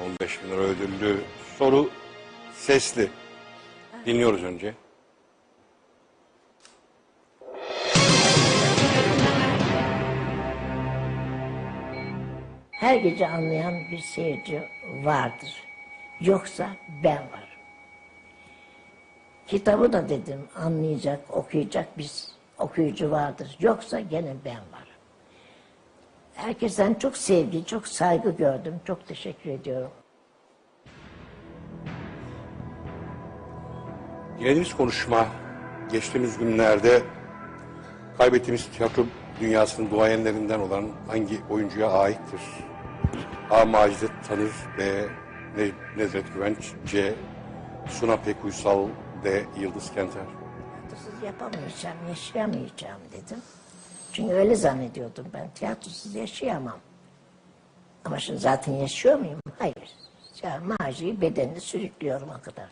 15 bin lira ödüllü soru sesli. Dinliyoruz önce. Her gece anlayan bir seyirci vardır. Yoksa ben varım. Kitabı da dedim anlayacak, okuyacak bir okuyucu vardır. Yoksa gene ben varım. Herkesten çok sevgi, çok saygı gördüm. Çok teşekkür ediyorum. Dinlediğimiz konuşma geçtiğimiz günlerde kaybettiğimiz tiyatro dünyasının duayenlerinden olan hangi oyuncuya aittir? A. Macide Tanır B. Ne- Nedret Güvenç C. Suna Pekuysal D. Yıldız Kenter yapamayacağım, yaşayamayacağım dedim. Çünkü öyle zannediyordum ben. Tiyatrosuz yaşayamam. Ama şimdi zaten yaşıyor muyum? Hayır. Ya maciyi bedenini sürüklüyorum o kadar.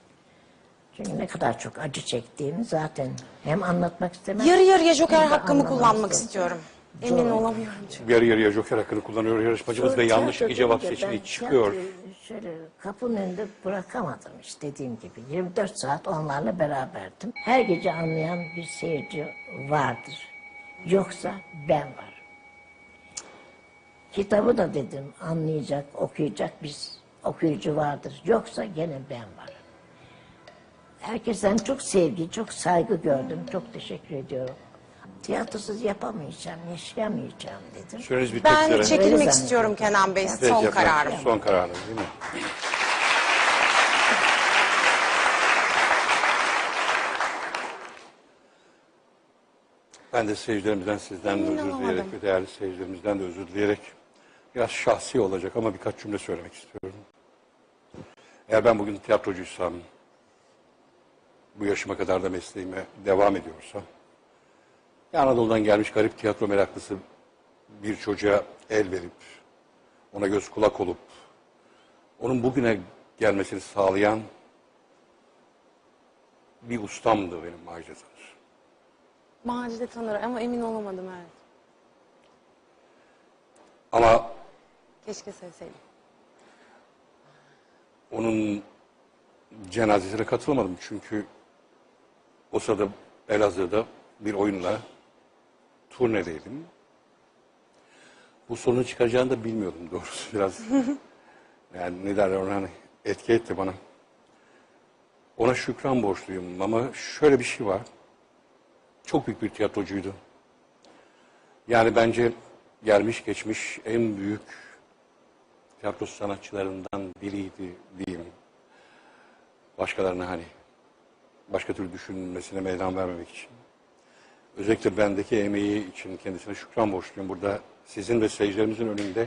Çünkü ne kadar çok acı çektiğimi zaten hem anlatmak istemem. Yarı yarıya joker hakkımı kullanmak istiyorum. Emin olamıyorum çünkü. Yarı yarıya joker hakkını kullanıyor yarışmacımız ve yanlış iki cevap seçeneği çıkıyor. tiyatroyu Şöyle kapının önünde bırakamadım işte dediğim gibi. 24 saat onlarla beraberdim. Her gece anlayan bir seyirci vardır. Yoksa ben varım. Kitabı da dedim anlayacak, okuyacak bir okuyucu vardır. Yoksa gene ben varım. Herkesten çok sevgi, çok saygı gördüm. Çok teşekkür ediyorum. Tiyatrosuz yapamayacağım, yaşayamayacağım dedim. Süreniz bitmek Ben üzere. Çekilmek istiyorum Kenan Bey. Peki Son efendim, kararım. Son kararınız değil mi? Ben de seyircilerimizden sizden de özür dileyerek ve değerli seyircilerimizden de özür dileyerek biraz şahsi olacak ama birkaç cümle söylemek istiyorum. Eğer ben bugün tiyatrocuysam, bu yaşıma kadar da mesleğime devam ediyorsam, Anadolu'dan gelmiş garip tiyatro meraklısı bir çocuğa el verip, ona göz kulak olup, onun bugüne gelmesini sağlayan bir ustamdı benim Macide Tanır. Macide tanır ama emin olamadım evet. Ama Keşke sevseydim. onun cenazesine katılmadım çünkü o sırada Elazığ'da bir oyunla turnedeydim. Bu sorunu çıkaracağını da bilmiyordum doğrusu biraz. yani ne derler ona hani etki etti bana. Ona şükran borçluyum ama şöyle bir şey var. Çok büyük bir tiyatrocuydu. Yani bence gelmiş geçmiş en büyük tiyatro sanatçılarından biriydi diyeyim. Başkalarına hani başka türlü düşünmesine meydan vermemek için. Özellikle bendeki emeği için kendisine şükran borçluyum. Burada sizin ve seyircilerimizin önünde